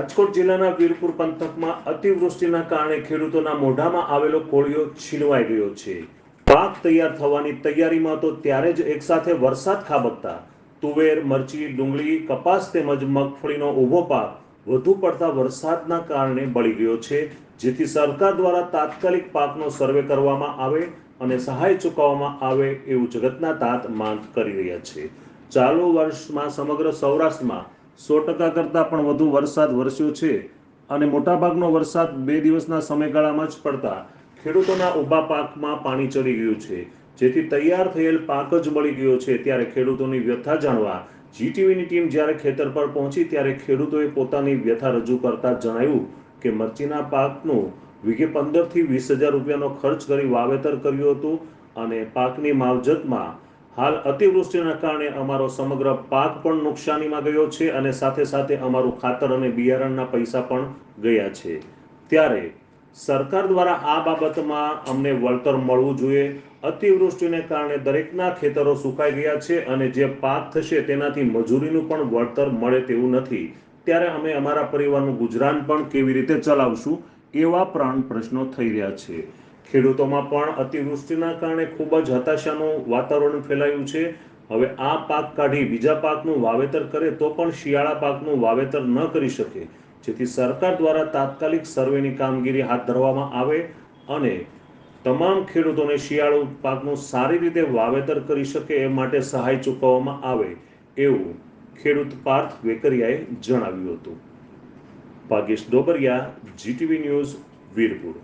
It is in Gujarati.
રાજકોટ જિલ્લાના વીરપુર પંથકમાં અતિવૃષ્ટિના કારણે ખેડૂતોના મોઢામાં આવેલો કોળિયો છીનવાઈ ગયો છે. પાક તૈયાર થવાની તૈયારીમાં તો ત્યારે જ એકસાથે વરસાદ ખાબકતા. તુવેર, મરચી, ડુંગળી, કપાસ તેમજ મગફળીનો ઊભો પાક વધુ પડતા વરસાદના કારણે બળી ગયો છે, જેથી સરકાર દ્વારા તાત્કાલિક પાકનો સર્વે કરવામાં આવે અને સહાય ચૂકવવામાં આવે એવું જગતના તાત માંગ કરી રહ્યા છે. ચાલુ વર્ષમાં સમગ્ર સૌરાષ્ટ્રમાં સો ટકા કરતાં પણ વધુ વરસાદ વરસ્યો છે અને મોટાભાગનો વરસાદ બે દિવસના સમયગાળામાં જ પડતા ખેડૂતોના ઊભા પાકમાં પાણી ચડી ગયું છે. જેથી તૈયાર થયેલ પાક જ મળી ગયો છે. ત્યારે ખેડૂતોની વ્યથા જાણવા જીટીવીની ટીમ જ્યારે ખેતર પર પહોંચી ત્યારે ખેડૂતોએ પોતાની વ્યથા રજૂ કરતા જણાવ્યું કે મરચીના પાકનું વીઘે પંદરથી વીસ હજાર રૂપિયાનો ખર્ચ કરી વાવેતર કર્યું હતું અને પાકની માવજતમાં હાલ અતિવૃષ્ટિના કારણે અમારો સમગ્ર પાક પણ નુકસાનીમાં ગયો છે અને સાથે સાથે અમારું ખાતર અને બિયારણના પૈસા પણ ગયા છે. ત્યારે સરકાર દ્વારા આ બાબતમાં અમને વળતર મળવું જોઈએ. અતિવૃષ્ટિને કારણે દરેકના ખેતરો સુકાઈ ગયા છે અને જે પાક થશે તેનાથી મજૂરીનું પણ વળતર મળે તેવું નથી. ત્યારે અમે અમારા પરિવારનું ગુજરાન પણ કેવી રીતે ચલાવશું એવા પ્રાણ પ્રશ્નો થઈ રહ્યા છે. ખેડૂતોમાં પણ અતિવૃષ્ટિના કારણે ખૂબ જ હતાશાનું વાતાવરણ ફેલાયું છે. હવે આ પાક કાઢી બીજા પાકનું વાવેતર કરે તો પણ શિયાળા પાકનું વાવેતર ન કરી શકે. જેથી સરકાર દ્વારા તાત્કાલિક સર્વેની કામગીરી હાથ ધરવામાં આવે અને તમામ ખેડૂતોને શિયાળુ પાકનું સારી રીતે વાવેતર કરી શકે એ માટે સહાય ચૂકવવામાં આવે એવું ખેડૂત પાર્થ વેકરિયાએ જણાવ્યું હતું. Bhagesh Dobariya, GTV news, Virpur.